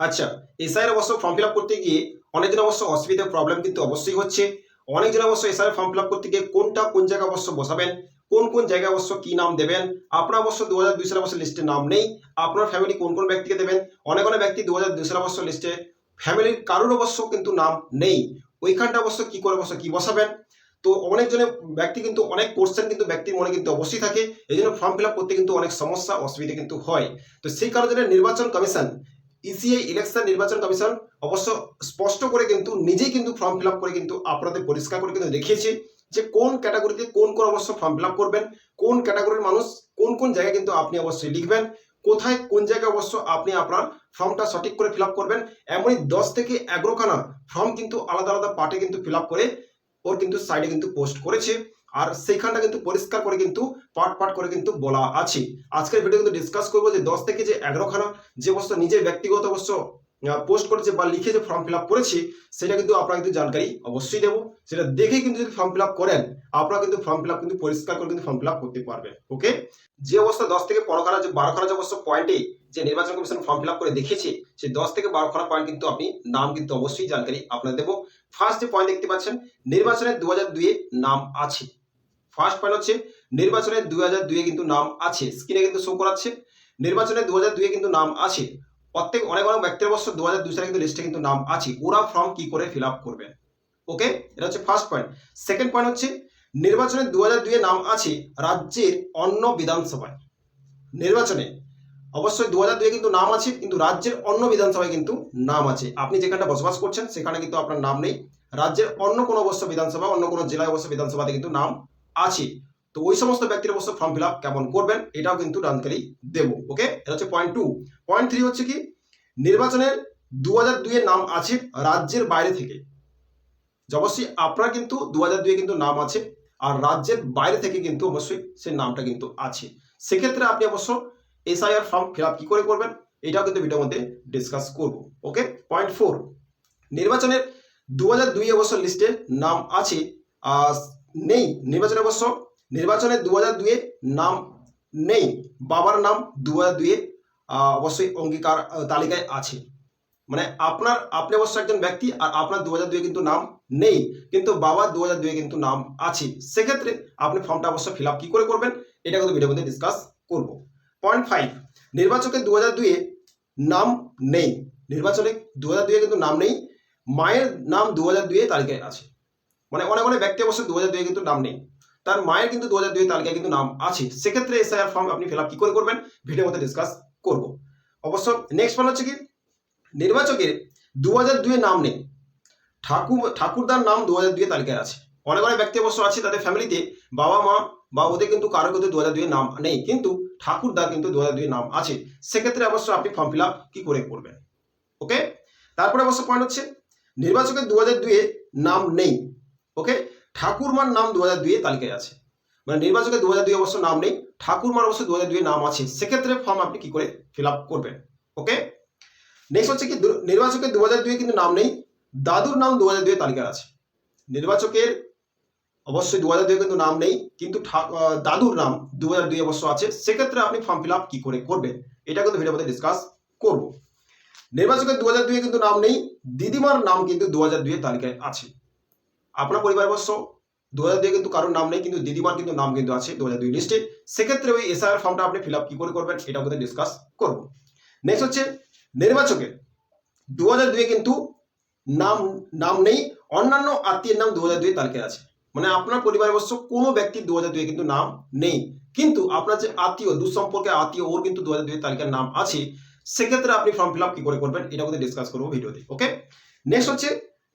আচ্ছা এসআইয়ের অবশ্য ফর্ম ফিল আপ করতে গিয়ে অনেকজন অবশ্য অসুবিধা প্রবলেম কিন্তু অবশ্যই হচ্ছে। অনেকজন অবশ্য এসআইয়ের ফর্ম ফিল আপ করতে গিয়ে কোনটা কোন জায়গায় অবশ্য বসাবেন, কোন কোন জায়গায় অবশ্য কি নাম দেবেন, আপনার অবশ্য দু হাজার দুই সালে অবশ্য লিস্টে নাম নেই, আপনার ফ্যামিলি কোন কোন ব্যক্তিকে দেবেন, অনেক অনেক ব্যক্তি দু হাজার দুই সালে অবশ্য লিস্টে ফ্যামিলির কারোর অবশ্য কিন্তু নাম নেই। ওইখানটা অবশ্য কি করে অবশ্য কি বসাবেন? তো অনেকজনের ব্যক্তি কিন্তু অনেক কোশ্চেন কিন্তু ব্যক্তির মনে কিন্তু অবশ্যই থাকে এই জন্য ফর্ম ফিল আপ করতে কিন্তু অনেক সমস্যা, অসুবিধা কিন্তু হয়। তো সেই কারণে নির্বাচন কমিশন ইসিআই ইলেকশন নির্বাচন কমিশন অবশ্য স্পষ্ট করে কিন্তু নিজেই কিন্তু ফর্ম ফিল করে কিন্তু আপনাদের পরিষ্কার করে কিন্তু দেখিয়েছে যে কোন ক্যাটাগরিতে কোন কোন অবশ্য ফর্ম ফিল করবেন, কোন ক্যাটাগরির মানুষ কোন কোন জায়গায় কিন্তু আপনি অবশ্যই লিখবেন, কোথায় কোন জায়গায় অবশ্য আপনি আপনার ফর্মটা সঠিক করে ফিল করবেন, এমনই দশ থেকে এগারোখানা ফর্ম কিন্তু আলাদা আলাদা পার্টে কিন্তু ফিল করে ওর কিন্তু সাইডে কিন্তু পোস্ট করেছে। আর সেইখানটা কিন্তু পরিষ্কার করে কিন্তু পার্ট পার্ট করে কিন্তু বলা আছে। আজকের ভিডিও কিন্তু ডিসকাস করব যে দশ থেকে যে এগারোখানা যে অবশ্য নিজের ব্যক্তিগত অবশ্য পোস্ট করেছে বা লিখে যে ফর্ম ফিল আপ করেছি, সেটা কিন্তু আপনারা কিন্তু জানকারি অবশ্যই দেবো। সেটা দেখে কিন্তু যদি ফর্ম ফিল আপ করেন, আপনারা কিন্তু ফর্ম ফিল আপ কিন্তু পরিষ্কার করে কিন্তু ফর্ম ফিল আপ করতে পারবেন ওকে যে অবস্থা দশ থেকে পনেরোখানা যে বারোখানা যে অবশ্য পয়েন্টে যে নির্বাচন কমিশন ফর্ম ফিল আপ করে দেখেছে, সেই দশ থেকে বারোখানা পয়েন্ট কিন্তু আপনি নাম কিন্তু অবশ্যই জানকারি আপনাদের দেবো। ফার্স্ট যে পয়েন্ট দেখতে পাচ্ছেন, নির্বাচনের দু হাজার দুয়ে নাম আছে। ফার্স্ট পয়েন্ট হচ্ছে নির্বাচনের দু হাজার দুয়ে কিন্তু নাম আছে, স্ক্রিনে কিন্তু শো করাচ্ছে। নির্বাচনের দু হাজার দুয়ে কিন্তু নাম আছে। প্রত্যেক অনেক অনেক ব্যক্তির অবশ্য দু হাজার দুই সালে কিন্তু লিস্টে কিন্তু নাম আছে। ওরা ফর্ম কি করে ফিল আপ করবেন ওকে এটা হচ্ছে ফার্স্ট পয়েন্ট সেকেন্ড পয়েন্ট হচ্ছে নির্বাচনের দু হাজার দুয়ে নাম আছে রাজ্যের অন্য বিধানসভায়। নির্বাচনে অবশ্যই দু হাজার দুয়ে কিন্তু নাম আছে, কিন্তু রাজ্যের অন্য বিধানসভায় কিন্তু নাম আছে। আপনি যেখানটা বসবাস করছেন, সেখানে কিন্তু আপনার নাম নেই। রাজ্যের অন্য কোনো অবশ্য বিধানসভা, অন্য কোনো জেলায় অবশ্য বিধানসভাতে কিন্তু নাম আছে। তো ওই সমস্ত ব্যক্তির অবশ্য ফর্ম ফিল আপ কেমন করবেন, এটাও কিন্তু জানকারি দেবো ওকে এটা হচ্ছে পয়েন্ট টু পয়েন্ট থ্রি হচ্ছে কি? নির্বাচনের দু হাজার দুইয়ের নাম আছে রাজ্যের বাইরে থেকে। অবশ্যই আপনার কিন্তু দু হাজার দুয়ে কিন্তু নাম আছে, আর রাজ্যের বাইরে থেকে কিন্তু অবশ্যই সেই নামটা কিন্তু আছে। সেক্ষেত্রে আপনি অবশ্য এসআইআর ফর্ম ফিল আপ কি করে করবেন, এটাও কিন্তু ভিডিওর মধ্যে ডিসকাস করব ওকে পয়েন্ট ফোর নির্বাচনের দু হাজার দুই অবশ্য লিস্টে নাম আছে আর নেই। নির্বাচনে অবশ্য নির্বাচনে দু হাজার দুয়ে নাম নেই। বাবার নাম দু হাজার দুয়ে অবশ্যই অঙ্গীকার তালিকায় আছে। মানে আপনার, আপনি অবশ্য একজন ব্যক্তি আর আপনার দু হাজার দুয়ে কিন্তু নাম নেই। কিন্তু বাবার দু হাজার দুয়ে কিন্তু নাম আছে। সেক্ষেত্রে আপনি ফর্মটা অবশ্য ফিল আপ কি করে করবেন, এটা কিন্তু ভিডিওর মধ্যে ডিসকাস করব। পয়েন্ট ফাইভ নির্বাচকের দু হাজার দুয়ে নাম নেই। নির্বাচনে দু হাজার দুয়ে কিন্তু নাম নেই। মায়ের নাম দু হাজার দুয়ে তালিকায় আছে। মানে অনেক অনেক ব্যক্তি অবশ্য দু হাজার দুয়ে কিন্তু নাম নেই। তার মায়ের কিন্তু দু হাজার দুই তালিকায় কিন্তু নাম আছে। সেক্ষেত্রে এসআইআর ফর্ম আপনি ফিল আপ কি করে করবেন? ভিডিও মধ্যে ডিসকাস করব। অবশ্য নেক্সট ওয়ান হচ্ছে কি? নির্বাচকের দু হাজার দুয়ে নাম নেই। ঠাকুর ঠাকুরদার নাম দু হাজার দুয়ে তালিকায় আছে। অনেক অনেক ব্যক্তি অবশ্য আছে তাদের ফ্যামিলিতে বাবা, মা বা ওদের কিন্তু কারও কিন্তু দু হাজার দুয়ে নাম নেই। কিন্তু ঠাকুরদার কিন্তু দু হাজার দুয়ে নাম আছে। সেক্ষেত্রে অবশ্য আপনি ফর্ম ফিল আপ কি করে করবেন? ওকে তারপরে অবশ্য পয়েন্ট হচ্ছে, নির্বাচকের দু হাজার দুয়ে নাম নেই। ওকে ঠাকুরমার নাম দু হাজার দুয়ে তালিকায় আছে। মানে নির্বাচকের দু হাজার দুই অবশ্য নাম নেই, ঠাকুরমার অবশ্য দু হাজার দুয়ে নাম আছে। সেক্ষেত্রে ফর্ম আপনি কি করে ফিল আপ করবেন? ওকে নেক্সট হচ্ছে কি নির্বাচকের দু হাজার দুয়ে কিন্তু নাম নেই, দাদুর নাম দু হাজার দুয়ে তালিকায় আছে। নির্বাচকের অবশ্যই দু হাজার দুয়ে কিন্তু নাম নেই, কিন্তু দাদুর নাম দু হাজার দুই অবশ্য আছে। সেক্ষেত্রে আপনি ফর্ম ফিল আপ কি করে করবেন? এটা কিন্তু ভিডিওর মধ্যে ডিসকাস করব। নির্বাচকের দু হাজার দুয়ে কিন্তু নাম নেই, দিদিমার নাম কিন্তু দু হাজার দুয়ে তালিকায় আছে। আপনার পরিবার অবশ্য দু হাজার দুয়ে কিন্তু কারোর নাম নেই, কিন্তু দিদিমার কিন্তু নাম কিন্তু আছে দু হাজার দুই লিস্টে সেক্ষেত্রে ওই এসআইআর ফর্মটা আপনি ফিল আপ কি করে করবেন এটাও কিন্তু ডিসকাস করব। নেক্সট হচ্ছে নির্বাচকের দু হাজার দুয়ে কিন্তু নাম নাম নেই, অন্যান্য আত্মীয়ের নাম দু হাজার দুই তালিকায় আছে। মানে আপনার পরিবার অবশ্য কোনো ব্যক্তির দু হাজার দুয়ে কিন্তু নাম নেই। কিন্তু আপনার যে আত্মীয়, দুঃসম্পর্কে আত্মীয়, ওর কিন্তু দু হাজার দুই তালিকার নাম আছে। সেক্ষেত্রে আপনি ফর্ম ফিল আপ কি করে করবেন, এটা কিন্তু ডিসকাস করব ভিডিওতে ওকে নেক্সট হচ্ছে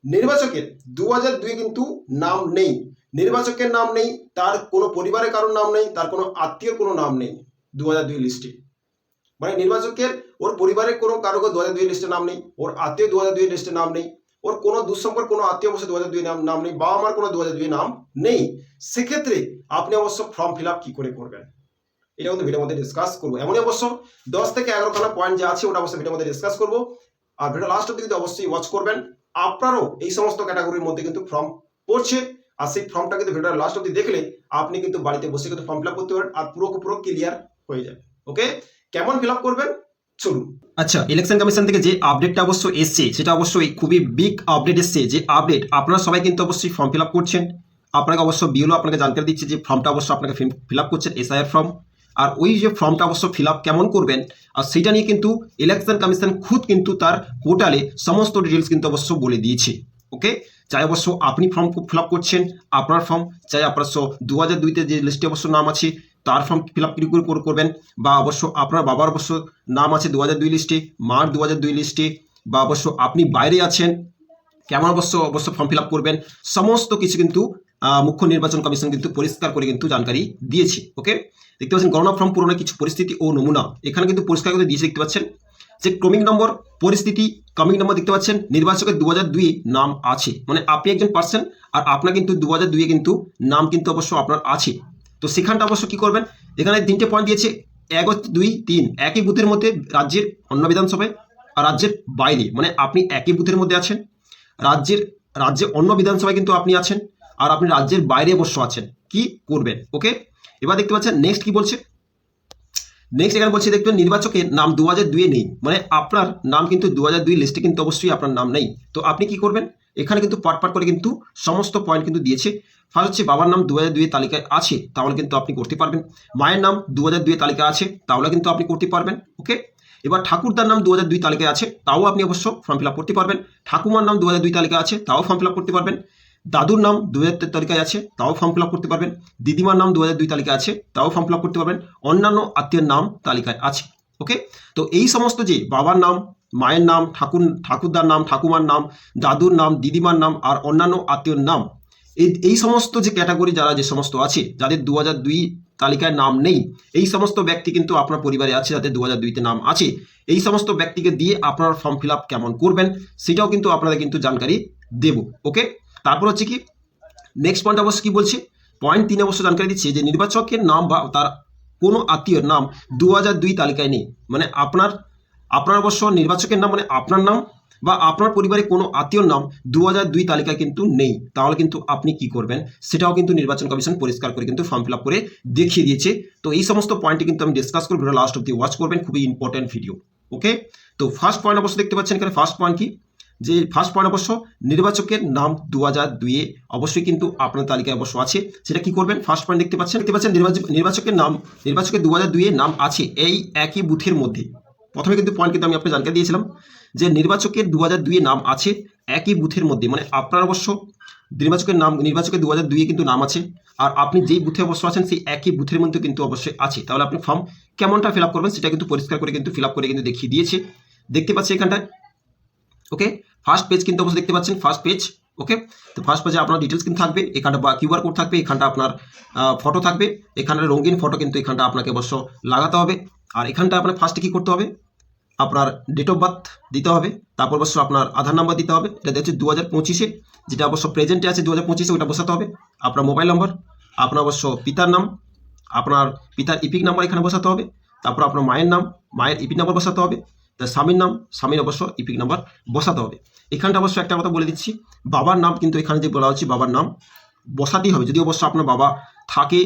নির্বাচকের দু হাজার দুই কিন্তু নাম নেই। নির্বাচকের নাম নেই, তার কোনো পরিবারের কারোর নাম নেই, তার কোনো আত্মীয় কোনো নাম নেই দু হাজার দুই লিস্টে। মানে নির্বাচকের ওর পরিবারের কোনো কারও দু হাজার দুই লিস্টে নাম নেই, ওর আত্মীয় দু হাজার দুই লিস্টে নাম নেই, ওর কোনো দুঃসম্পর্ক, কোনো আত্মীয় অবশ্য দু হাজার দুই নাম নাম নেই, বাবা মার কোনো দু হাজার দুই নাম নেই। সেক্ষেত্রে আপনি অবশ্য ফর্ম ফিল আপ কি করে করবেন? এটা কিন্তু ভিডিওর মধ্যে ডিসকাস করব। এমনই অবশ্য দশ থেকে এগারোখানা পয়েন্ট যে আছে, ওটা অবশ্যই ভিডিওর মধ্যে ডিসকাস করব। আর ভিডিও লাস্ট অব্দি কিন্তু অবশ্যই ওয়াচ করবেন। আপনারও এই সমস্ত ক্যাটাগরির মধ্যে কিন্তু ফর্ম পড়ছে। আর সেই ফর্মটা কিন্তু ভিডিওর লাস্ট অব্দি দেখলে আপনি কিন্তু বাড়িতে বসে কিন্তু ফর্ম ফিল আপ করতে পারেন আর পুরো পুরো ক্লিয়ার হয়ে যাবে। ওকে কেমন ফিল আপ করবেন? চলুন। আচ্ছা ইলেকশন কমিশন থেকে যে আপডেটটা অবশ্য এসছে, সেটা অবশ্যই খুবই বিগ আপডেট এসছে। যে আপডেট আপনারা সবাই কিন্তু অবশ্যই ফর্ম ফিল আপ করছেন। আপনাকে অবশ্য বিওলো আপনাকে জানকারি দিচ্ছে যে ফর্মটা অবশ্য আপনাকে ফিল আপ করছেন এসআইআর ফর্ম আর ওই যে ফর্মটা অবশ্য ফিল আপ কেমন করবেন, আর সেটা নিয়ে কিন্তু ইলেকশন কমিশন খুদ কিন্তু তার পোর্টালে সমস্ত ডিটেলস কিন্তু অবশ্য বলে দিয়েছে। ওকে চাই অবশ্য আপনি ফর্ম ফিল আপ করছেন, আপনার ফর্ম চাই আপনার দু হাজার দুইতে যে লিস্টে অবশ্য নাম আছে, তার ফর্ম ফিল আপ করে, করবেন, বা অবশ্য আপনার বাবার অবশ্য নাম আছে দু হাজার দুই লিস্টে মার দু হাজার দুই লিস্টে বা অবশ্য আপনি বাইরে আছেন, কেমন অবশ্য অবশ্য ফর্ম ফিল আপ করবেন, সমস্ত কিছু কিন্তু মুখ্য নির্বাচন কমিশন কিন্তু পরিষ্কার করে কিন্তু জানকারি দিয়েছে ওকে দেখতে পাচ্ছেন, গণনা ফর্ম পূরণের কিছু পরিস্থিতি ও নমুনা। এখানে কিন্তু পরিষ্কার করে দিয়েছে, দেখতে পাচ্ছেন? যে ক্রমিক নম্বর, পরিস্থিতি, ক্রমিক নম্বর দেখতে পাচ্ছেন, নির্বাচকের দু হাজার দুই নাম আছে। মানে আপনি একজন পার্সন আর আপনার কিন্তু দু হাজার দুইয়ে কিন্তু নাম কিন্তু অবশ্য আপনার আছে। তো সেখানটা অবশ্য কি করবেন? এখানে তিনটে পয়েন্ট দিয়েছে, এক দুই, তিন। একই বুথের মধ্যে রাজ্যের অন্য বিধানসভায় আর রাজ্যের বাইরে। মানে আপনি একই বুথের মধ্যে আছেন, রাজ্যের, রাজ্যে অন্য বিধানসভায় কিন্তু আপনি আছেন। আর আপনি রাজ্যের বাইরে অবশ্য আছেন। কি করবেন? ওকে এবার দেখতে পাচ্ছেন নেক্সট কি বলছে? নেক্সট এখানে বলছে দেখবেন নির্বাচকের নাম দু হাজার দুইয়ে নেই। মানে আপনার নাম কিন্তু দু হাজার দুই লিস্টে কিন্তু অবশ্যই আপনার নাম নেই। তো আপনি কি করবেন? এখানে কিন্তু পাট পাট করে কিন্তু সমস্ত পয়েন্ট কিন্তু দিয়েছে। ফার্স্ট হচ্ছে, বাবার নাম দু হাজার দুইয়ের তালিকায় আছে, তাহলে কিন্তু আপনি করতে পারবেন। মায়ের নাম দু হাজার দুইয়ের তালিকায় আছে, তাহলে কিন্তু আপনি করতে পারবেন। ওকে এবার ঠাকুরদার নাম দু হাজার দুই তালিকায় আছে, তাও আপনি অবশ্য ফর্ম ফিল আপ করতে পারবেন। ঠাকুমার নাম দু হাজার দুই তালিকায় আছে, তাও ফর্ম ফিল আপ করতে পারবেন। দাদুর নাম দু হাজার তালিকায় আছে, তাও ফর্ম ফিল করতে পারবেন। দিদিমার নাম দু হাজার দুই তালিকায় আছে, তাও ফর্ম ফিল করতে পারবেন। অন্যান্য আত্মীয়ের নাম তালিকায় আছে ওকে তো এই সমস্ত যে বাবার নাম, মায়ের নাম, ঠাকুর, ঠাকুরদার নাম, ঠাকুমার নাম, দাদুর নাম, দিদিমার নাম আর অন্যান্য আত্মীয়র নাম, এই এই সমস্ত যে ক্যাটাগরি যারা যে সমস্ত আছে, যাদের দু দুই তালিকায় নাম নেই, এই সমস্ত ব্যক্তি কিন্তু আপনার পরিবারে আছে যাদের দু হাজার দুইতে নাম আছে। এই সমস্ত ব্যক্তিকে দিয়ে আপনার ফর্ম ফিল আপ কেমন করবেন, সেটাও কিন্তু আপনাদের কিন্তু জানকারি দেব ওকে তারপর হচ্ছে কি নেক্সট পয়েন্ট অবশ্য কি বলছে? পয়েন্ট তিন অবশ্য জানকারি দিচ্ছে যে নির্বাচকের নাম বা তার কোনো আত্মীয়র নাম দু দুই তালিকায় নেই। মানে আপনার আপনার অবশ্য নির্বাচকের নাম মানে আপনার নাম বা আপনার পরিবারে কোনো আত্মীয়র নাম দু দুই তালিকায় কিন্তু নেই। তাহলে কিন্তু আপনি কি করবেন? সেটাও কিন্তু নির্বাচন কমিশন পরিষ্কার করে কিন্তু ফর্ম ফিল করে দেখিয়ে দিয়েছে। তো এই সমস্ত পয়েন্টে কিন্তু আমি ডিসকাস করব লাস্ট অব্দি ওয়াচ করবেন। খুবই ইম্পর্টেন্ট ভিডিও ওকে তো ফার্স্ট পয়েন্ট অবশ্য দেখতে পাচ্ছেন এখানে ফার্স্ট পয়েন্ট কি? যে ফার্স্ট পয়েন্ট অবশ্য নির্বাচকের নাম দু হাজার দুইয়ে অবশ্যই কিন্তু আপনার তালিকায় অবশ্য আছে। সেটা কি করবেন? ফার্স্ট পয়েন্ট দেখতে পাচ্ছেন? দেখতে পাচ্ছেন নির্বাচক, নির্বাচকের নাম, নির্বাচকের দু হাজার দুইয়ে নাম আছে এই একই বুথের মধ্যে। প্রথমে কিন্তু পয়েন্ট কিন্তু আমি আপনাকে জানকারি দিয়েছিলাম যে নির্বাচকের দু হাজার দুইয়ে নাম আছে একই বুথের মধ্যে। মানে আপনার অবশ্য নির্বাচকের নাম, নির্বাচকের দু হাজার দুইয়ে কিন্তু নাম আছে। আর আপনি যেই বুথে অবশ্য আছেন সেই একই বুথের মধ্যে কিন্তু অবশ্যই আছে। তাহলে আপনি ফর্ম কেমনটা ফিল করবেন সেটা কিন্তু পরিষ্কার করে কিন্তু ফিল করে কিন্তু দেখিয়ে দিয়েছে। দেখতে পাচ্ছি এখানটায় ওকে ফার্স্ট পেজ কিন্তু অবশ্যই দেখতে পাচ্ছেন ফার্স্ট পেজ ওকে তো ফার্স্ট পেজে আপনার ডিটেলস কিন্তু থাকবে, এখানটা বা কিউআর কোড থাকবে, এখানটা আপনার ফটো থাকবে এখানে রঙিন ফটো কিন্তু এখানটা আপনাকে অবশ্য লাগাতে হবে। আর এখানটা আপনার ফার্স্টে কী করতে হবে? আপনার ডেট অফ বার্থ দিতে হবে, তারপর অবশ্য আপনার আধার নাম্বার দিতে হবে, এটা হচ্ছে দু হাজার পঁচিশে, যেটা অবশ্য প্রেজেন্টে আছে দু হাজার পঁচিশে, ওটা বসাতে হবে। আপনার মোবাইল নম্বর আপনার অবশ্য পিতার নাম, আপনার পিতার ইপিক নাম্বার এখানে বসাতে হবে, তারপর আপনার মায়ের নাম, মায়ের ইপিক নাম্বার বসাতে হবে। স্বামীর নাম স্বামীর অবশ্য ইপিক নাম্বার বসাতে হবে। এখানটা অবশ্য একটা কথা বলে দিচ্ছি, বাবার নাম কিন্তু এখানে যে বলা হচ্ছে বাবার নাম, বসাতেই হবে। যদি অবশ্য আপনার বাবা থাকে,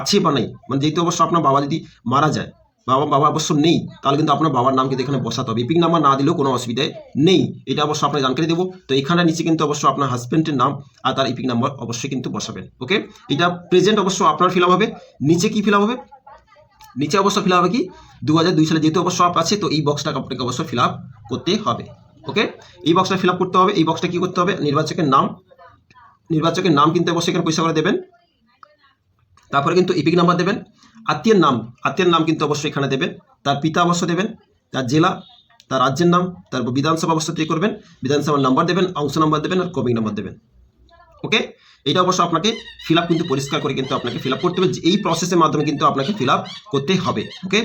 আছে বা নেই মানে যেহেতু অবশ্য আপনার বাবা যদি মারা যায়, বাবা বাবা অবশ্য নেই, তাহলে কিন্তু আপনার বাবার নাম কিন্তু এখানে বসাতে হবে। ইপিক নাম্বার না দিলেও কোনো অসুবিধা নেই, এটা অবশ্য আপনার জানকারি দেবো। তো এখানে নিচে কিন্তু অবশ্য আপনার হাজব্যান্ডের নাম আর তার ইপিক নাম্বার অবশ্যই কিন্তু বসাবেন ওকে এটা প্রেজেন্ট অবশ্য আপনার ফিল হবে, নিচে কি ফিল হবে? নিচে অবশ্য ফিল হবে কি? দু হাজার দুই সালে যেহেতু অবশ্য আপ আছে, তো এই বক্সটা আপনাকে অবশ্য ফিল করতে হবে ওকে এই বক্সটা ফিল করতে হবে, এই বক্সটা কি করতে হবে? নির্বাচকের নাম নির্বাচকের নাম কিন্তু অবশ্যই এখানে পয়সা করে দেবেন। তারপরে কিন্তু ইপিক নাম্বার দেবেন, আত্মীয়ের নাম আত্মীয়ের নাম কিন্তু অবশ্যই এখানে দেবেন, তার পিতা অবশ্য দেবেন, তার জেলা, তার রাজ্যের নাম, তারপর বিধানসভা অবশ্য তৈরি করবেন, বিধানসভার নাম্বার দেবেন, অংশ নাম্বার দেবেন, আর কমিং নাম্বার দেবেন ওকে এটা অবশ্য আপনাকে ফিল কিন্তু পরিষ্কার করে কিন্তু আপনাকে ফিল করতে হবে। এই প্রসেসের মাধ্যমে কিন্তু আপনাকে ফিল করতে হবে ওকে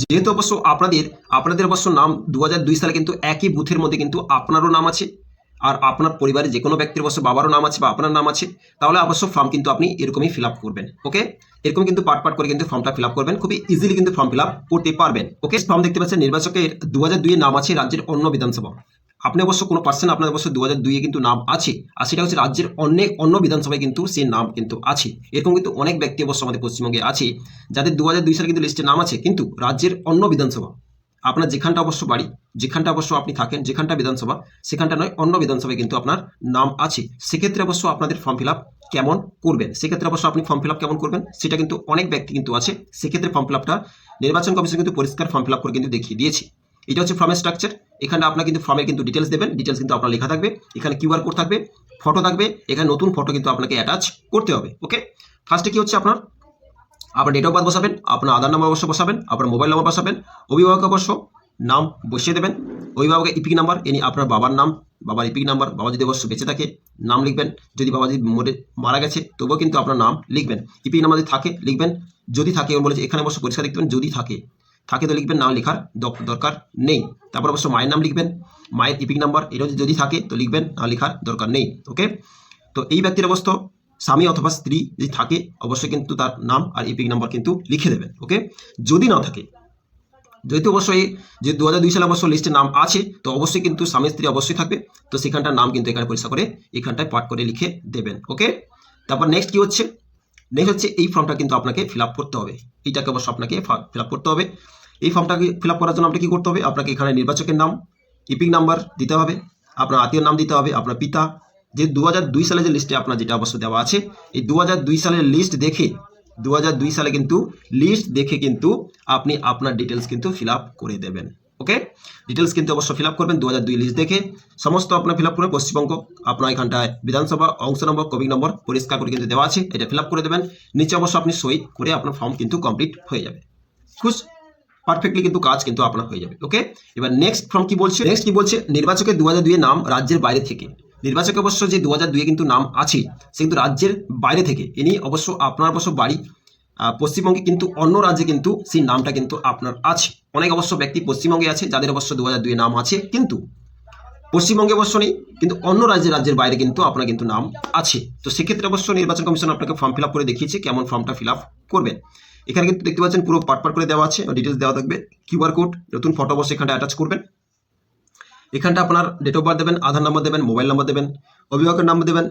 যেহেতু অবশ্য আপনাদের আপনাদের অবশ্য নাম দু সালে কিন্তু একই বুথের মধ্যে কিন্তু আপনারও নাম আছে, আর আপনার পরিবারে যে কোনো ব্যক্তির অবশ্য বাবারও নাম আছে বা আপনার নাম আছে, তাহলে অবশ্য ফর্ম কিন্তু আপনি এরকমই ফিল করবেন ওকে এরকম কিন্তু পার্ট পার্ট করে কিন্তু ফর্মটা ফিল করবেন, খুবই ইজিলি কিন্তু ফর্ম ফিল করতে পারবেন ওকে ফর্ম দেখতে পাচ্ছেন নির্বাচকের দু নাম আছে রাজ্যের অন্য বিধানসভা। আপনি অবশ্য কোনো পার্সেন্ট আপনার অবশ্য দু হাজার দুইয়ে কিন্তু নাম আছে, আর সেটা হচ্ছে রাজ্যের অনেক অন্য বিধানসভায় কিন্তু সেই নাম কিন্তু আছে। এরকম কিন্তু অনেক ব্যক্তি অবশ্য আমাদের পশ্চিমবঙ্গে আছে, যাদের দু হাজার দুই সালে কিন্তু লিস্টে নাম আছে, কিন্তু রাজ্যের অন্য বিধানসভা, আপনার যেখানটা অবশ্য বাড়ি, যেখানটা অবশ্য আপনি থাকেন, যেখানটা বিধানসভা, সেখানটা নয়, অন্য বিধানসভায় কিন্তু আপনার নাম আছে। সেক্ষেত্রে অবশ্য আপনাদের ফর্ম ফিল আপ কেমন করবেন? সেক্ষেত্রে অবশ্য আপনি ফর্ম ফিল আপ কেমন করবেন? সেটা কিন্তু অনেক ব্যক্তি কিন্তু আছে, সেক্ষেত্রে ফর্ম ফিল আপটা নির্বাচন কমিশন কিন্তু পরিষ্কার ফর্ম ফিল আপ করে কিন্তু দেখিয়ে দিয়েছে। এটা হচ্ছে ফর্মের স্ট্রাকচার এখানে আপনার কিন্তু ফর্মের কিন্তু ডিটেলস দেবেন ডিটেলস কিন্তু আপনার লেখা থাকবে, এখানে কিউআর কোড থাকবে ফটো থাকবে, এখানে নতুন ফটো কিন্তু আপনাকে অ্যাটাচ করতে হবে ওকে ফার্স্টে কি হচ্ছে আপনার? আপনার ডেট অফ বার্থ বসাবেন, আপনার আধার নাম্বার অবশ্য বসাবেন, আপনার মোবাইল নাম্বার বসাবেন, অভিভাবক অবশ্য নাম বসিয়ে দেবেন, অভিভাবকের ইপিক নাম্বার ইনি আপনার বাবার নাম, বাবার ইপিক নাম্বার বাবা যদি অবশ্য বেঁচে থাকে, নাম লিখবেন, যদি বাবা যদি মরে, মারা গেছে, তবুও কিন্তু আপনার নাম লিখবেন ইপিক নাম্বার যদি থাকে, লিখবেন, যদি থাকে বলেছে, এখানে অবশ্য পরিষ্কার লিখবেন যদি থাকে থাকে তো লিখবেন, নাম লেখার দরকার নেই। তারপর অবশ্য মায়ের নাম লিখবেন, মায়ের ইপিক নাম্বার এটা যদি থাকে তো লিখবেন, না লেখার দরকার নেই ওকে তো এই ব্যক্তির অবস্থ, স্বামী অথবা স্ত্রী যদি থাকে, অবশ্যই কিন্তু তার নাম আর ইপিক নাম্বার কিন্তু লিখে দেবেন ওকে যদি না থাকে, যেহেতু অবশ্যই যে দু হাজার দুই সালে অবশ্য লিস্টে নাম আছে, তো অবশ্যই কিন্তু স্বামী, স্ত্রী অবশ্যই থাকবে। তো সেখানটার নাম কিন্তু এখানে পরিষ্কার করে, এখানটায় পাঠ করে লিখে দেবেন ওকে তারপর নেক্সট কি হচ্ছে? নেক্সট হচ্ছে এই ফর্মটা কিন্তু আপনাকে ফিল করতে হবে। এইটাকে অবশ্য আপনাকে ফিল করতে হবে। এই ফর্মটাকে ফিল করার জন্য আপনাকে কী করতে হবে? আপনাকে এখানে নির্বাচকের নাম ইপিক নাম্বার দিতে হবে, আপনার আত্মীয় নাম দিতে হবে, আপনার পিতা। যে দু দুই সালে যে লিস্টে আপনার যেটা অবশ্য দেওয়া আছে, এই দু দুই সালের লিস্ট দেখে দু সালে কিন্তু লিস্ট দেখে কিন্তু আপনি আপনার ডিটেলস কিন্তু ফিল করে দেবেন। ওকে? ডিটেলস কিন্তু অবশ্য ফিল আপ করবেন দু দুই লিস্ট দেখে। সমস্ত আপনার ফিল আপ করে পশ্চিমবঙ্গ, আপনার এখানটায় বিধানসভা, অংশ নম্বর কবিক নম্বর, পরিষ্কার করে কিন্তু দেওয়া আছে। এটা ফিল আপ করে দেবেন। নিচে অবশ্য আপনি সই করে আপনার ফর্ম কিন্তু কমপ্লিট হয়ে যাবে। খুশ? পারফেক্টলি কিন্তু কাজ কিন্তু আপনার হয়ে যাবে। ওকে? এবার নেক্সট ফর্ম কি বলছে? নেক্সট কি বলছে? নির্বাচকের দু হাজার দুইয়ের নাম রাজ্যের বাইরে থেকে। নির্বাচক অবশ্য যে দু হাজার কিন্তু নাম আছে, সে কিন্তু রাজ্যের বাইরে থেকে। ইনি অবশ্য আপনার অবশ্য বাড়ি পশ্চিমবঙ্গে কিন্তু অন্য রাজ্যে কিন্তু সেই নামটা কিন্তু আপনার আছে। অনেক অবশ্য ব্যক্তি পশ্চিমবঙ্গে আছে, যাদের অবশ্য দু হাজার নাম আছে, কিন্তু পশ্চিমবঙ্গে অবশ্য নেই, কিন্তু অন্য রাজ্যের রাজ্যের বাইরে কিন্তু আপনার কিন্তু নাম আছে। তো সেক্ষেত্রে অবশ্য নির্বাচন কমিশন আপনাকে ফর্ম ফিল করে দেখিয়েছে, কেমন ফর্মটা ফিল করবেন। এখানে কিন্তু দেখতে পাচ্ছেন পুরো পাট করে দেওয়া আছে ডিটেলস দেওয়া থাকবে। কিউআর কোড নতুন ফটো অবশ্যই এখানটা অ্যাটাচ করবেন। এখানটা আপনার ডেট অফ বার্থ দেবেন, আধার নাম্বার দেবেন মোবাইল নাম্বার দেবেন, অভিভাবকের নাম্বার দেবেন,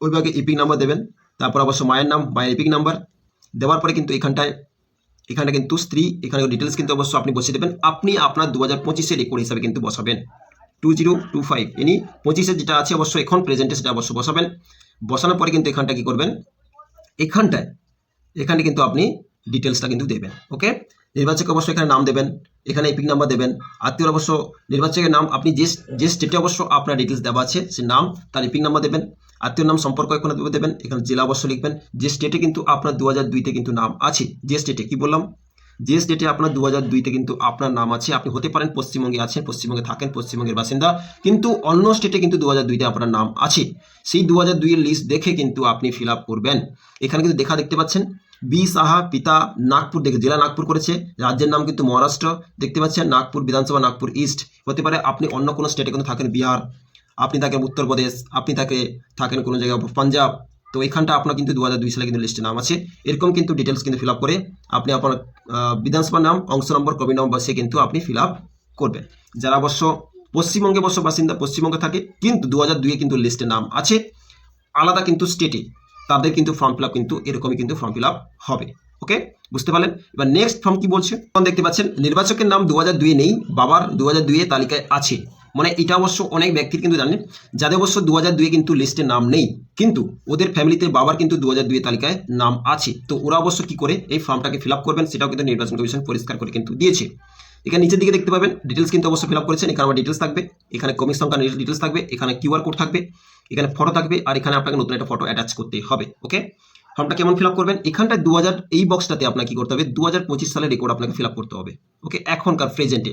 অভিভাবকের ইপিক নাম্বার দেবেন, তারপর অবশ্য মায়ের নাম, মায়ের ইপিক নাম্বার দেওয়ার পরে কিন্তু এখানটায় এখানে কিন্তু স্ত্রী, এখানে ডিটেলস কিন্তু অবশ্য আপনি বসিয়ে দেবেন। আপনি আপনার দু হাজার পঁচিশের রেকর্ড হিসাবে কিন্তু বসাবেন। Two zero two five. ইনি পঁচিশে যেটা আছে অবশ্য এখন প্রেজেন্টে সেটা অবশ্য বসাবেন। বসানোর পরে কিন্তু এখানটা কি করবেন? এখানটায়, এখানে কিন্তু আপনি ডিটেলসটা কিন্তু দেবেন, ওকে? নির্বাচক অবশ্যই এখানে নাম দেবেন, এখানে এপিক নাম্বার দেবেন আত্মীয় অবশ্য নির্বাচকের নাম, আপনি যে যে স্টেটে অবশ্য আপনার ডিটেলস দেওয়া আছে, সে নাম, তার এপিক নাম্বার দেবেন। আত্মীয় নাম সম্পর্ক এখানে দেবেন, এখানে জেলা অবশ্য লিখবেন। যে স্টেটে কিন্তু আপনার দু হাজার দুইতে কিন্তু নাম আছে, যে স্টেটে কি বললাম? যে স্টেটে আপনার দু হাজার দুইতে কিন্তু আপনার নাম আছে, আপনি হতে পারেন পশ্চিমবঙ্গে আছেন, পশ্চিমবঙ্গে থাকেন, পশ্চিমবঙ্গের বাসিন্দা, কিন্তু অন্য স্টেটে কিন্তু দু হাজার দুইতে আপনার নাম আছে। সেই দু হাজার দুইয়ের লিস্ট দেখে কিন্তু আপনি ফিল আপ করবেন। এখানে কিন্তু দেখা দেখতে পাচ্ছেন, বি সাহা পিতা নাগপুর দেখে, জেলা নাগপুর করেছে, রাজ্যের নাম কিন্তু মহারাষ্ট্র, দেখতে পাচ্ছেন, নাগপুর বিধানসভা, নাগপুর ইস্ট হতে পারে আপনি অন্য কোনো স্টেটে কিন্তু থাকেন বিহার। আপনি থাকেন উত্তরপ্রদেশ, আপনি তাকে থাকেন কোনো জায়গায় পাঞ্জাব, তো এখানটা আপনার কিন্তু দু হাজার দুই সালে কিন্তু লিস্টে নাম আছে। এরকম কিন্তু ডিটেলস কিন্তু ফিল আপ করে আপনি আপনার বিধানসভার নাম, অংশ নম্বর, কবি নম্বর, সে কিন্তু আপনি ফিল আপ করবেন। যারা অবশ্য পশ্চিমবঙ্গে অবশ্য বাসিন্দা পশ্চিমবঙ্গে থাকে, কিন্তু দু হাজার দুইয়ে কিন্তু লিস্টে নাম আছে। আলাদা কিন্তু স্টেটে তাদের কিন্তু ফর্ম ফিল আপ কিন্তু, এরকমই কিন্তু ফর্ম ফিল আপ হবে। ওকে বুঝতে পারলেন? এবার নেক্সট ফর্ম কি বলছে? দেখতে পাচ্ছেন, নির্বাচকের নাম দু হাজার দুইয়ে নেই, বাবার দু হাজার দুইয়ে তালিকায় আছে। মানে এটা অবশ্য অনেক ব্যক্তির কিন্তু জানেন যাদের অবশ্য দু হাজার দুইয়ে কিন্তু লিস্টে নাম নেই, কিন্তু ওদের ফ্যামিলিতে বাবার কিন্তু দু হাজার দুইয়ে তালিকায় নাম আছে। তো ওরা অবশ্য কি করে, এই ফর্মটাকে ফিল আপ করবেন, সেটাও কিন্তু নির্বাচন কমিশন পরিষ্কার করে কিন্তু দিয়েছে। এখানে নিচের দিকে দেখতে পাবেন ডিটেলস কিন্তু অবশ্যই ফিল আপ করেছেন, এখানে আমার ডিটেলস থাকবে, এখানে কমিক সংখ্যা ডিটেলস থাকবে, এখানে কিউআর কোড থাকবে, এখানে ফটো থাকবে, আর এখানে আপনাকে নতুন একটা ফটো অ্যাটাচ করতে হবে ওকে ফর্মটা কেমন ফিল আপ করবেন? এখানটায় দু হাজার এই বক্সটাতে আপনাকে কি করতে হবে? দু হাজার পঁচিশ সালের রেকর্ড আপনাকে ফিল আপ করতে হবে ওকে এখনকার প্রেজেন্টে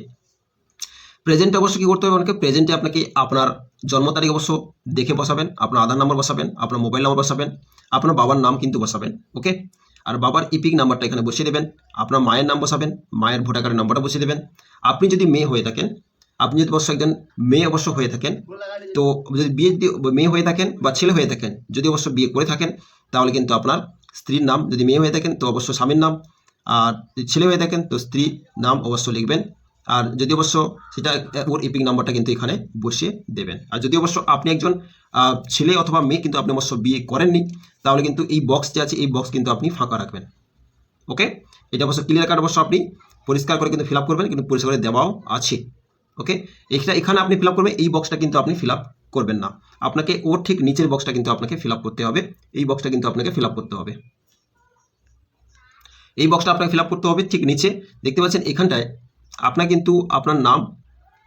প্রেজেন্টে অবশ্য কী করতে হবে আপনাকে প্রেজেন্টে আপনাকে আপনার জন্ম তারিখ অবশ্য দেখে বসাবেন, আপনার আধার নাম্বার বসাবেন, আপনার মোবাইল নাম্বার বসাবেন, আপনার বাবার নাম কিন্তু বসাবেন ওকে আর বাবার ইপিক নাম্বারটা এখানে বসিয়ে দেবেন, আপনার মায়ের নাম বসাবেন, মায়ের ভোটার কার্ডের নাম্বারটা বসিয়ে দেবেন। আপনি যদি মেয়ে হয়ে থাকেন, আপনি যদি অবশ্য একজন মেয়ে অবশ্য হয়ে থাকেন, তো যদি বিয়ে মেয়ে হয়ে থাকেন বা ছেলে হয়ে থাকেন, যদি অবশ্য বিয়ে করে থাকেন, তাহলে কিন্তু আপনার স্ত্রীর নাম, যদি মেয়ে হয়ে থাকেন, তো অবশ্য স্বামীর নাম, আর ছেলে হয়ে থাকেন, তো স্ত্রীর নাম অবশ্য লিখবেন আর যদি অবশ্য সেটা, ওর ইপিক নাম্বারটা কিন্তু এখানে বসিয়ে দেবেন। আর যদি অবশ্য আপনি একজন ছেলে অথবা মেয়ে কিন্তু আপনি অবশ্য বিয়ে করেননি, তাহলে কিন্তু এই বক্স যে আছে, এই বক্স কিন্তু আপনি ফাঁকা রাখবেন। ওকে? এটা অবশ্য ক্লিয়ার কাট অবশ্য আপনি পরিষ্কার করে কিন্তু ফিল করবেন, কিন্তু পরিষ্কার করে দেওয়াও আছে। ওকে? এখানে এখানে আপনি ফিল করবেন, এই বক্সটা কিন্তু আপনি ফিল করবেন না। আপনাকে ওর ঠিক নিচের বক্সটা কিন্তু আপনাকে ফিল করতে হবে, এই বক্সটা কিন্তু আপনাকে ফিল করতে হবে। এই বক্সটা আপনাকে ফিল করতে হবে ঠিক নিচে। দেখতে পাচ্ছেন এখানটায় আপনার কিন্তু আপনার নাম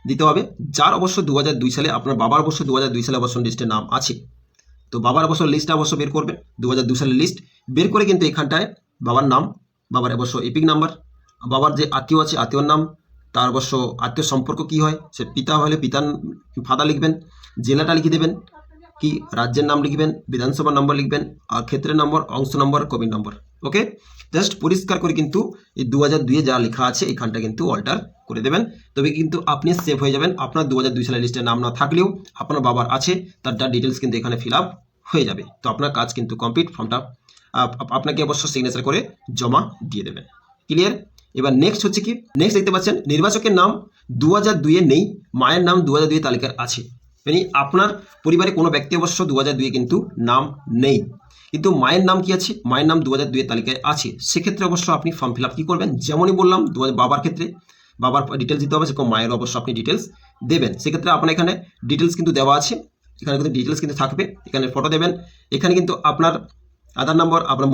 দিতে হবে, যার অবশ্য দু সালে আপনার বাবার অবশ্য দু সালে অবশ্য লিস্টে নাম আছে। তো বাবার অবশ্য লিস্টটা অবশ্য বের করবেন দু সালের লিস্ট বের করে কিন্তু এখানটায় বাবার নাম, বাবার অবশ্য এপিক নাম্বার বাবার যে আত্মীয় আছে, আত্মীয়র নাম, তার অবশ্য আত্মীয় সম্পর্ক কি হয়, সে পিতা হলে পিতার ফাদা লিখবেন, জেলাটা লিখে দেবেন, কি রাজ্যের নাম লিখবেন, বিধানসভার নম্বর লিখবেন, আর ক্ষেত্রের নম্বর অংশ নম্বর কবির নম্বর ওকে জাস্ট পরিষ্কার করে কিন্তু এই দু হাজার দুইয়ে যা লেখা আছে, এখানটা কিন্তু অল্টার করে দেবেন। তবে কিন্তু আপনি সেভ হয়ে যাবেন। আপনার দু হাজার দুই সালের লিস্টে নাম না থাকলেও আপনার বাবার আছে, তার যা ডিটেলস কিন্তু এখানে ফিল আপ হয়ে যাবে। তো আপনার কাজ কিন্তু কমপ্লিট ফর্মটা আপ- আপ- আপনাকে অবশ্য সিগনেচার করে জমা দিয়ে দেবেন। ক্লিয়ার এবার নেক্সট হচ্ছে কি? নেক্সট দেখতে পাচ্ছেন, নির্বাচকের নাম দু হাজার দুইয়ে নেই, মায়ের নাম দু হাজার দুইয়ে তালিকার আছে। মানে আপনার পরিবারে কোনো ব্যক্তি অবশ্য দু হাজার দুইয়ে কিন্তু নাম নেই। কিন্তু মায়ের নাম কি আছে? মায়ের নাম দু হাজার দুইয়ের তালিকায় আছে। সেক্ষেত্রে অবশ্য আপনি ফর্ম ফিল আপ কী করবেন? যেমনই বললাম দু হাজার বাবার ক্ষেত্রে বাবার ডিটেলস দিতে হবে, সেরকম মায়ের অবশ্য আপনি ডিটেলস দেবেন। সেক্ষেত্রে আপনার এখানে ডিটেলস কিন্তু দেওয়া আছে। এখানে কিন্তু ডিটেলস কিন্তু থাকবে। এখানে ফটো দেবেন। এখানে কিন্তু আপনার আধার নম্বর আপনার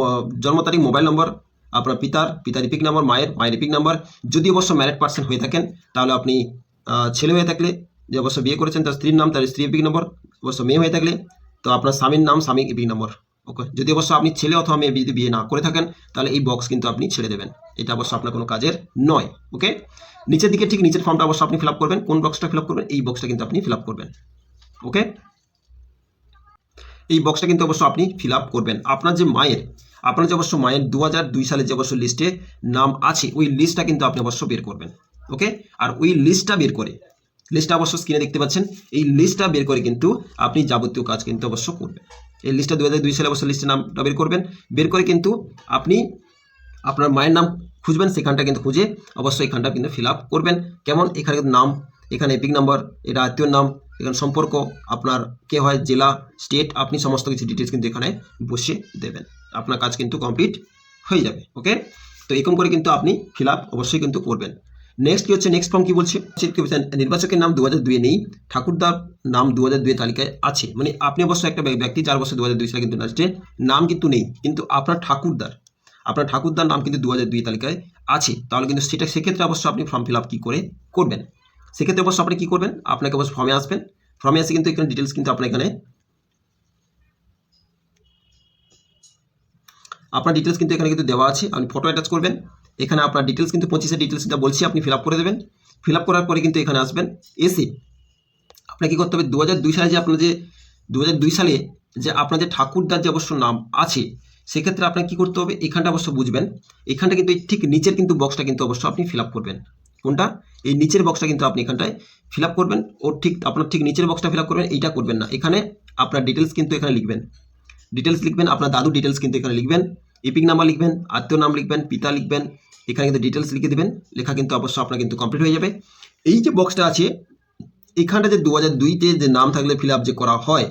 জন্ম তারিখ মোবাইল নম্বর আপনার পিতার পিতার রিপিক নাম্বার মায়ের মায়ের রিপিক নাম্বার যদি অবশ্য ম্যারিড পার্সন হয়ে থাকেন, তাহলে আপনি ছেলে হয়ে থাকলে যে অবশ্য বিয়ে করেছেন, তার স্ত্রীর নাম, তার স্ত্রী এপিক নম্বর, অবশ্য মেয়ে হয়ে থাকলে, তো আপনার স্বামীর নাম স্বামী এপিক নম্বর। ওকে, যদি অবশ্য আপনি ছেলে অথবা মেয়ে যদি বিয়ে না করে থাকেন, তাহলে এই বক্স কিন্তু আপনি ছেড়ে দেবেন। এটা অবশ্য আপনার কোনো কাজের নয়, ওকে? নিচের দিকে ঠিক নিচের ফর্মটা অবশ্য আপনি ফিল করবেন, কোন বক্সটা ফিল করবেন, এই বক্সটা কিন্তু আপনি ফিল করবেন, ওকে? এই বক্সটা কিন্তু অবশ্য আপনি ফিল করবেন। আপনার যে মায়ের, আপনার যে অবশ্য মায়ের দু হাজার দুই সালে যে অবশ্য লিস্টে নাম আছে, ওই লিস্টটা কিন্তু আপনি অবশ্য বের করবেন, ওকে? আর ওই লিস্টটা বের করে লিস্টটা অবশ্য স্ক্রিনে দেখতে পাচ্ছেন। এই লিস্টটা বের করে কিন্তু আপনি যাবতীয় কাজ কিন্তু অবশ্য করবেন। এই লিস্টটা দু হাজার দুই সালে অবশ্য লিস্টের নামটা বের করবেন। বের করে কিন্তু আপনি আপনার মায়ের নাম খুঁজবেন, সেখানটা কিন্তু খুঁজে অবশ্যই এখানটা কিন্তু ফিল আপ করবেন। কেমন? এখানে কিন্তু নাম, এখানে এপিক নাম্বার, এটা আত্মীয়র নাম, এখানে সম্পর্ক, আপনার কে হয়, জেলা স্টেট আপনি সমস্ত কিছু ডিটেলস কিন্তু এখানে বসে দেবেন। আপনার কাজ কিন্তু কমপ্লিট হয়ে যাবে ওকে তো এরকম করে কিন্তু আপনি ফিল আপ অবশ্যই কিন্তু করবেন। নেক্সট কি হচ্ছে? নেক্সট ফর্ম কি বলছে? নির্বাচকের নাম দু হাজার দুয়ে নেই। ঠাকুরদার নাম দু হাজার দুয়ে তালিকায় আছে। মানে আপনি অবশ্য একটা ব্য- ব্যক্তি যার বছর দু হাজার দুই সালে কিন্তু লাস্টে নাম কিন্তু নেই। কিন্তু আপনার ঠাকুরদার আপনার ঠাকুরদার নাম কিন্তু দু হাজার দুই তালিকায় আছে। তাহলে কিন্তু সেটা সেক্ষেত্রে অবশ্য আপনি ফর্ম ফিল আপ কী করে করবেন? সেক্ষেত্রে অবশ্য আপনি কী করবেন? আপনাকে অবশ্য ফর্মে আসবেন। ফর্মে আসে কিন্তু এখানে ডিটেলস কিন্তু আপনার এখানে আপনার ডিটেলস কিন্তু এখানে কিন্তু দেওয়া আছে। আপনি ফটো অ্যাটাচ করবেন। এখানে আপনার ডিটেলস কিন্তু পঁচিশের ডিটেলস যেটা বলছি আপনি ফিল করে দেবেন। ফিল করার পরে কিন্তু এখানে আসবেন। এসে আপনাকে কী করতে হবে? দু হাজার দুই সালে যে আপনার যে দু হাজার দুই সালে যে আপনার যে ঠাকুরদার যে অবশ্য নাম আছে, সেক্ষেত্রে আপনাকে কী করতে হবে? এখানটা অবশ্য বুঝবেন। এখানটা কিন্তু ঠিক নিচের কিন্তু বক্সটা কিন্তু অবশ্য আপনি ফিল করবেন। কোনটা? এই নিচের বক্সটা কিন্তু আপনি এখানটায় ফিল করবেন। ওর ঠিক আপনার ঠিক নিচের বক্সটা ফিল করবেন। এইটা করবেন না। এখানে আপনার ডিটেলস কিন্তু এখানে লিখবেন। ডিটেলস লিখবেন, আপনার দাদু ডিটেলস কিন্তু এখানে লিখবেন। ইপিক নাম্বার লিখবেন, আত্মীয় নাম লিখবেন, পিতা লিখবেন এখানে কিন্তু ডিটেলস লিখে দেবেন। লেখা কিন্তু অবশ্য আপনার কিন্তু কমপ্লিট হয়ে যাবে। এই যে বক্সটা আছে, এখানটা যে দু হাজার দুইতে যে নাম থাকলে ফিল আপ যে করা হয়,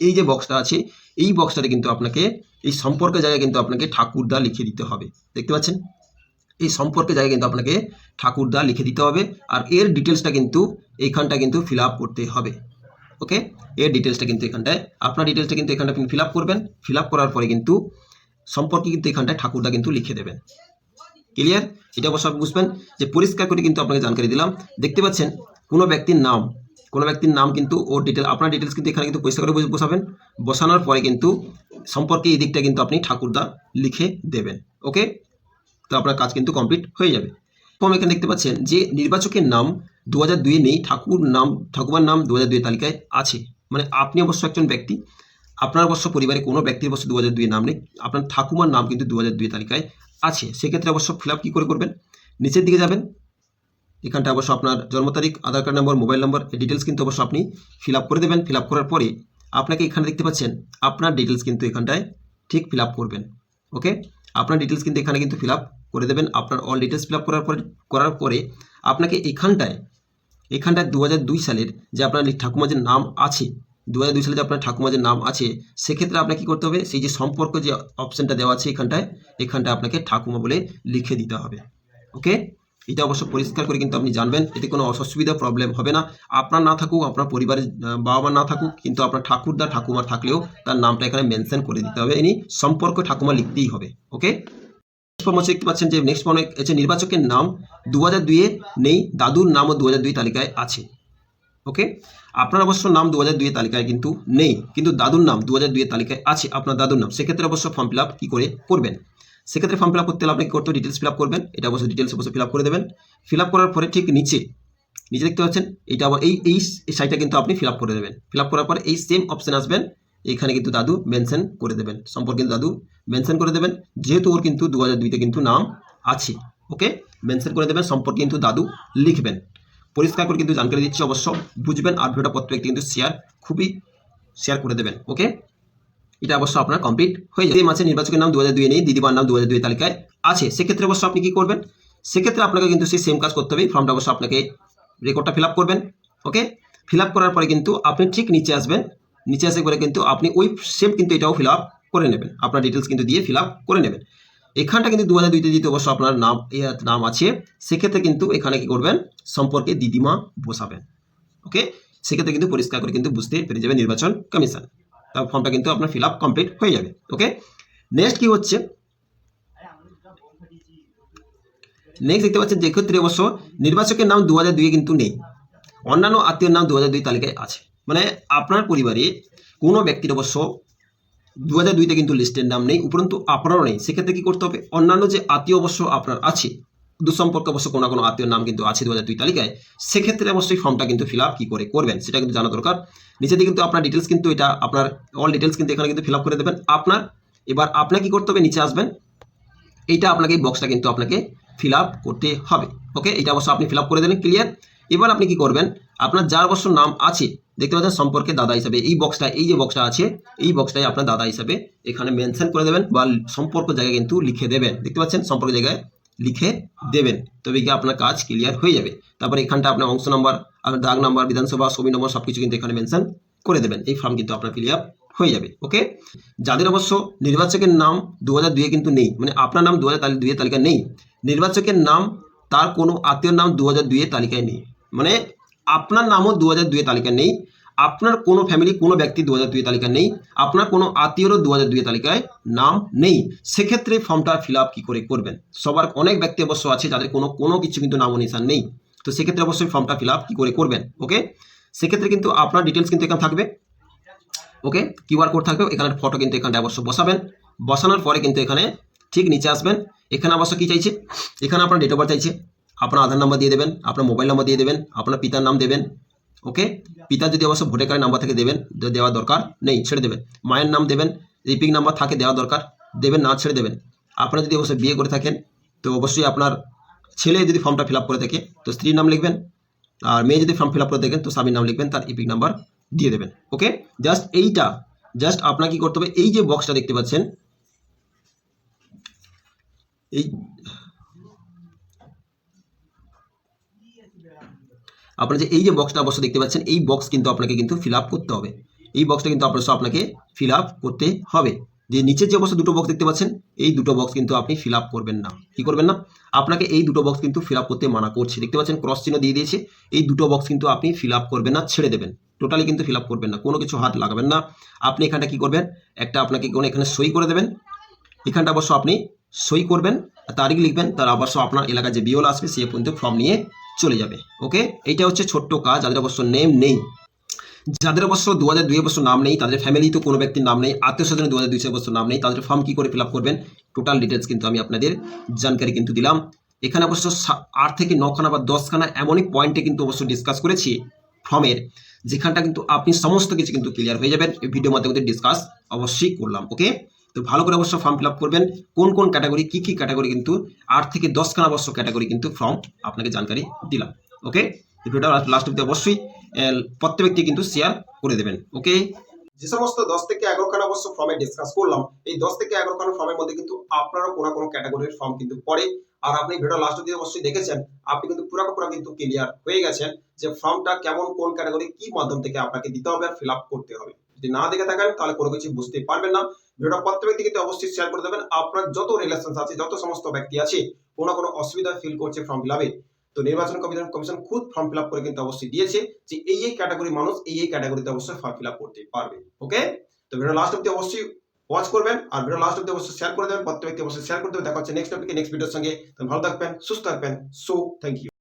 এই যে বক্সটা আছে, এই বক্সটাতে কিন্তু আপনাকে এই সম্পর্কের জায়গায় কিন্তু আপনাকে ঠাকুরদা লিখে দিতে হবে। দেখতে পাচ্ছেন? এই সম্পর্কের জায়গায় কিন্তু আপনাকে ঠাকুরদা লিখে দিতে হবে আর এর ডিটেলসটা কিন্তু এইখানটা কিন্তু ফিল আপ করতে হবে। ওকে এর ডিটেলসটা কিন্তু এখানটায়, আপনার ডিটেলসটা কিন্তু এখানটা ফিল আপ করবেন। ফিল আপ করার পরে কিন্তু সম্পর্কে কিন্তু এখানটায় ঠাকুরদা কিন্তু লিখে দেবেন। ক্লিয়ার এটা অবশ্য আপনি বুঝবেন। যে পরিষ্কার করে কিন্তু আপনাকে জানকারি দিলাম। দেখতে পাচ্ছেন, কোনো ব্যক্তির নাম, কোনো ব্যক্তির নাম কিন্তু ওর ডিটেল আপনার ডিটেলস কিন্তু এখানে কিন্তু পরিষ্কার করে বসাবেন। বসানোর পরে কিন্তু সম্পর্কে এই দিকটা কিন্তু আপনি ঠাকুরদা লিখে দেবেন। ওকে? তো আপনার কাজ কিন্তু কমপ্লিট হয়ে যাবে। এবং এখানে দেখতে পাচ্ছেন যে নির্বাচকের নাম দু হাজার দুয়ে নেই, ঠাকুর নাম, ঠাকুমার নাম দু হাজার দুই তালিকায় আছে। মানে আপনি অবশ্য একজন ব্যক্তি, আপনার অবশ্য পরিবারে কোনো ব্যক্তির অবশ্য দু হাজার দুই নাম নেই। আপনার ঠাকুমার নাম কিন্তু দু হাজার দুই তালিকায় আছে, সেক্ষেত্রে অবশ্য ফিল আপ কী করে করবেন? নিচের দিকে যাবেন, এখানটা অবশ্য আপনার জন্ম তারিখ, আধার কার্ড নম্বর মোবাইল নম্বর এই ডিটেলস কিন্তু অবশ্য আপনি ফিল আপ করে দেবেন। ফিল আপ করার পরে আপনাকে এখানে দেখতে পাচ্ছেন, আপনার ডিটেলস কিন্তু এখানটায় ঠিক ফিল আপ করবেন ওকে আপনার ডিটেলস কিন্তু এখানে কিন্তু ফিল আপ করে দেবেন। আপনার অল ডিটেলস ফিল আপ করার পরে করার পরে আপনাকে এখানটায় এখানটায় দু হাজার দুই সালের যে আপনার ঠাকুমার যে নাম আছে দু হাজার দুই সালে যে আপনার ঠাকুমা যে নাম আছে, সেক্ষেত্রে আপনাকে কী করতে হবে? সেই যে সম্পর্ক যে অপশানটা দেওয়া আছে এখানটায় এখানটায় আপনাকে ঠাকুমা বলে লিখে দিতে হবে। ওকে? এটা অবশ্য পরিষ্কার করে কিন্তু আপনি জানবেন, এতে কোনো অসুবিধা প্রবলেম হবে না। আপনার না থাকুক, আপনার পরিবারের বাবা মা না থাকুক, কিন্তু আপনার ঠাকুরদা, ঠাকুমার থাকলেও তার নামটা এখানে মেনশন করে দিতে হবে। ইনি সম্পর্ক ঠাকুমা লিখতেই হবে। ওকে? ফর্ম হচ্ছে দেখতে পাচ্ছেন যে, নেক্সট ফর্মে হচ্ছে নির্বাচকের নাম। দু হাজার দুইয়ে নেই, দাদুর নামও দু হাজার দুই তালিকায় আছে। ওকে? আপনার অবশ্য নাম দু হাজার দুইয়ের তালিকায় কিন্তু নেই, কিন্তু দাদুর নাম দু হাজার দুইয়ের তালিকায় আছে আপনার দাদুর নাম। সেক্ষেত্রে অবশ্য ফর্ম ফিল আপ কী করে করবেন? সেক্ষেত্রে ফর্ম ফিল আপ করতে আপনি করতে ডিটেলস ফিল আপ করবেন। এটা অবশ্যই ডিটেলস অবশ্যই ফিল আপ করে দেবেন। ফিল আপ করার পরে ঠিক নিচে নিচে দেখতে পাচ্ছেন, এটা আবার এই এই সাইটটা কিন্তু আপনি ফিল আপ করে দেবেন। ফিল আপ করার পরে এই সেম অপশন আসবেন, এখানে কিন্তু দাদু মেনশন করে দেবেন। সম্পর্কে দাদু মেনশন করে দেবেন। যেহেতু ওর কিন্তু দু হাজার দুইতে কিন্তু নাম আছে, ওকে? মেনশন করে দেবেন, সম্পর্কে কিন্তু দাদু লিখবেন। পরিষ্কার করে কিন্তু জানকারি দিচ্ছি অবশ্য। বুঝবেন আর ভিডিওটা প্রত্যেকটি কিন্তু শেয়ার খুবই শেয়ার করে দেবেন ওকে এটা অবশ্য আপনার কমপ্লিট হয়ে যাবে। মাসে নির্বাচকের নাম দু হাজার দুই নেই, দিদিমার নাম দু হাজার দুই তালিকায় আছে। সেক্ষেত্রে অবশ্য আপনি কি করবেন? সেক্ষেত্রে আপনাকে কিন্তু সেই সেম কাজ করতে হবে। ফর্মটা অবশ্য আপনাকে রেকর্ডটা ফিল আপ করবেন ওকে ফিল আপ করার পরে কিন্তু আপনি ঠিক নিচে আসবেন। নিচে আসে করে কিন্তু আপনি ওই সেম কিন্তু এটাও ফিল আপ করে নেবেন। আপনার ডিটেলস কিন্তু দিয়ে ফিল আপ করে নেবেন। এখানটা কিন্তু দু হাজার দুইতে দিতে অবশ্য আপনার নাম নাম আছে। সেক্ষেত্রে কিন্তু এখানে কি করবেন? সম্পর্কে দিদিমা বসাবেন। ওকে? সেক্ষেত্রে কিন্তু পরিষ্কার করে কিন্তু বুঝতে পেরে যাবে নির্বাচন কমিশন। তার ফর্মটা কিন্তু আপনার ফিল আপ কমপ্লিট হয়ে যাবে। ওকে? নেক্সট কি হচ্ছে? নেক্সট দেখতে পাচ্ছেন যে ক্ষেত্রে অবশ্য নির্বাচকের নাম দু হাজার দুইয়ে কিন্তু নেই। অন্যান্য আত্মীয়ের নাম দু হাজার দুই তালিকায় আছে। মানে আপনার পরিবারে কোনো ব্যক্তির অবশ্য দু হাজার দুইতে কিন্তু লিস্টের নাম নেই, উপরন্তু আপনারও নেই। সেক্ষেত্রে কি করতে হবে? অন্যান্য যে আত্মীয় অবশ্য আপনার আছে, দুঃসম্পর্ক অবশ্য কোনো কোনো আত্মীয় নাম কিন্তু আছে দু হাজার দুই তালিকায়, সেক্ষেত্রে অবশ্যই ফর্মটা কিন্তু ফিল আপ কী করে করবেন, সেটা কিন্তু জানা দরকার। নিচে দিয়ে কিন্তু আপনার ডিটেলস কিন্তু এটা, আপনার অল ডিটেলস কিন্তু এখানে কিন্তু ফিল আপ করে দেবেন। আপনার, এবার আপনাকে কি করতে হবে? নিচে আসবেন। এইটা আপনাকে এই বক্সটা কিন্তু আপনাকে ফিল আপ করতে হবে। ওকে? এটা অবশ্য আপনি ফিল আপ করে দেবেন, ক্লিয়ার। এবার আপনি কি করবেন? আপনার যার অবশ্য নাম আছে, দেখতে পাচ্ছেন সম্পর্কে দাদা হিসাবে, এই বক্সটা এই যে বক্সটা আছে, এই বক্সটাই আপনার দাদা হিসাবে এখানে মেনশন করে দেবেন বা সম্পর্ক জায়গায় কিন্তু লিখে দেবেন। দেখতে পাচ্ছেন সম্পর্ক জায়গায় লিখে দেবেন। তবে কি আপনার কাজ ক্লিয়ার হয়ে যাবে। তারপরে এখানটা আপনার অংশ নম্বর আপনার দাগ নাম্বার বিধানসভা, ছবি নম্বর সব কিছু কিন্তু এখানে মেনশন করে দেবেন। এই ফর্ম কিন্তু আপনার ক্লিয়ার হয়ে যাবে। ওকে যাদের অবশ্য নির্বাচকের নাম দু হাজার দুইয়ে কিন্তু নেই মানে আপনার নাম দু হাজার দুইয়ের তালিকা নেই, নির্বাচকের নাম তার কোনো আত্মীয়র নাম দু হাজার দুইয়ের তালিকায় নেই। মানে আপনার নামও দু হাজার দুইয়ের তালিকায় নেই, আপনার কোনো ফ্যামিলি কোনো ব্যক্তি দু হাজার দুইয়ের তালিকায় নেই, আপনার কোনো আত্মীয়রও দু হাজার দুইয়ের তালিকায় নাম নেই। সেক্ষেত্রে ফর্মটা ফিল আপ কী করে করবেন? সবার অনেক ব্যক্তি অবশ্য আছে যাদের কোনো কোনো কিছু কিন্তু নাম নিশান নেই। তো সেক্ষেত্রে অবশ্যই ফর্মটা ফিল আপ কী করে করবেন? ওকে সেক্ষেত্রে কিন্তু আপনার ডিটেলস কিন্তু এখানে থাকবে। ওকে কিউআর কোড থাকবে, এখানে ফটো কিন্তু এখানে অবশ্য বসাবেন। বসানোর পরে কিন্তু এখানে ঠিক নিচে আসবেন। এখানে অবশ্য কী চাইছে? এখানে আপনার ডেট অফ বার্থ চাইছে। আপনার আধার নাম্বার দিয়ে দেবেন, আপনার মোবাইল নাম্বার দিয়ে দেবেন, আপনার পিতার নাম দেবেন, ওকে? পিতা যদি অবশ্য ভোটার কার্ডের নাম্বার থেকে দেবেন দেওয়া দরকার নেই, ছেড়ে দেবেন। মায়ের নাম দেবেন রিপিং নাম্বার থাকে দেওয়া দরকার, দেবেন না, ছেড়ে দেবেন। আপনারা যদি অবশ্যই বিয়ে করে থাকেন, তো অবশ্যই আপনার ছেলে যদি ফর্মটা ফিল করে থাকে, তো স্ত্রীর নাম লিখবেন, আর মেয়ে যদি ফর্ম ফিল করে থাকেন, তো স্বামীর নাম লিখবেন, তার ইপিক নাম্বার দিয়ে দেবেন, ওকে? জাস্ট এইটা, জাস্ট আপনার কি করতে হবে, এই যে বক্সটা দেখতে পাচ্ছেন, এই আপনার যে এই যে বক্সটা অবশ্য দেখতে পাচ্ছেন, এই বক্স কিন্তু আপনাকে কিন্তু ফিল করতে হবে। এই বক্সটা কিন্তু অবশ্য আপনাকে ফিল করতে হবে। যে নিচের যে অবশ্য দুটো বক্স দেখতে পাচ্ছেন, এই দুটো বক্স কিন্তু আপনি ফিল করবেন না। কি করবেন না? আপনাকে এই দুটো বক্স কিন্তু ফিল করতে মানা করছে। দেখতে পাচ্ছেন ক্রস চিহ্ন দিয়ে দিয়েছে। এই দুটো বক্স কিন্তু আপনি ফিল করবেন না, ছেড়ে দেবেন। টোটালি কিন্তু ফিল করবেন না। কোনো কিছু হাত লাগাবেন না। আপনি এখানটা কি করবেন? একটা আপনাকে কোনো এখানে সই করে দেবেন। এখানটা অবশ্য আপনি সই করবেন, তারিখ লিখবেন, তার অবশ্য আপনার এলাকায় যে বিওল আসবে, সে পর্যন্ত ফর্ম নিয়ে চলে যাবে ওকে এইটা হচ্ছে ছোট্ট কাজ, যাদের অবশ্য নেম নেই। যাদের অবশ্য দু হাজার দুই বছর নাম নেই, তাদের ফ্যামিলি তো কোনো ব্যক্তির নাম নেই, আত্মীয় স্বজনের দু হাজার দুইশো বছর নাম নেই, তাদের ফর্ম কী করে ফিল করবেন? টোটাল ডিটেলস কিন্তু আমি আপনাদের জানকারি কিন্তু দিলাম। এখানে অবশ্য আট থেকে নখানা বা দশখানা এমনই পয়েন্টে কিন্তু অবশ্য ডিসকাস করেছি ফর্মের যেখানটা কিন্তু আপনি সমস্ত কিছু কিন্তু ক্লিয়ার হয়ে যাবেন। এই ভিডিওর মাধ্যমে ডিসকাস অবশ্যই করলাম ওকে তো ভালো করে অবশ্য ফর্ম ফিল আপ করবেন। কোন কোন ক্যাটাগরি কী কী ক্যাটাগরি কিন্তু আট থেকে দশখানা অবশ্য ক্যাটাগরি কিন্তু ফর্ম আপনাকে জানকারি দিলাম। ওকে ভিডিওটা লাস্ট অব্দি অবশ্যই প্রত্যেক ব্যক্তি কিন্তু শেয়ার করে দেবেন। ওকে যে সমস্ত দশ থেকে এগারো খানা অবশ্য ফর্মে ডিসকাস করলাম, এই দশ থেকে এগারো খানা ফর্মের মধ্যে কিন্তু আপনারও কোনো কোনো ক্যাটাগরির ফর্ম কিন্তু পড়ে। আর আপনি ভিডিও লাস্ট অব্দি অবশ্যই দেখেছেন, আপনি কিন্তু পুরো পুরো কিন্তু ক্লিয়ার হয়ে গেছেন যে ফর্মটা কেমন, কোন ক্যাটাগরি কি মাধ্যম থেকে আপনাকে দিতে হবে আর ফিল আপ করতে হবে। যদি না দেখে থাকেন, তাহলে কোনো কিছু বুঝতে পারবেন না। ভিডিওটা প্রত্যেক ব্যক্তি কিন্তু অবশ্যই শেয়ার করে দেবেন। আপনার যত রিলেশন আছে, যত সমস্ত ব্যক্তি আছে, কোনো কোনো অসুবিধা ফিল করছে ফর্ম ফিল আপে তো নির্বাচন কমিশন কমিশন খুদ ফর্ম ফিল আপ করে কিন্তু অবশ্যই দিয়েছে যে এই এই ক্যাটাগরি মানুষ এই এই ক্যাটাগরিতে অবশ্যই ফর্ম ফিল আপ করতে পারবে। ওকে তো ভিডিও লাস্ট অব্দি অবশ্যই ওয়াচ করবেন আর ভিডিও লাস্ট অব্দি অবশ্যই শেয়ার করে দেবেন। প্রত্যেক ব্যক্তি অবশ্যই শেয়ার করে দেবেন। দেখা হচ্ছে নেক্সট টপিকে নেক্সট ভিডিওর সঙ্গে। ভালো থাকবেন, সুস্থ থাকবেন। So thank you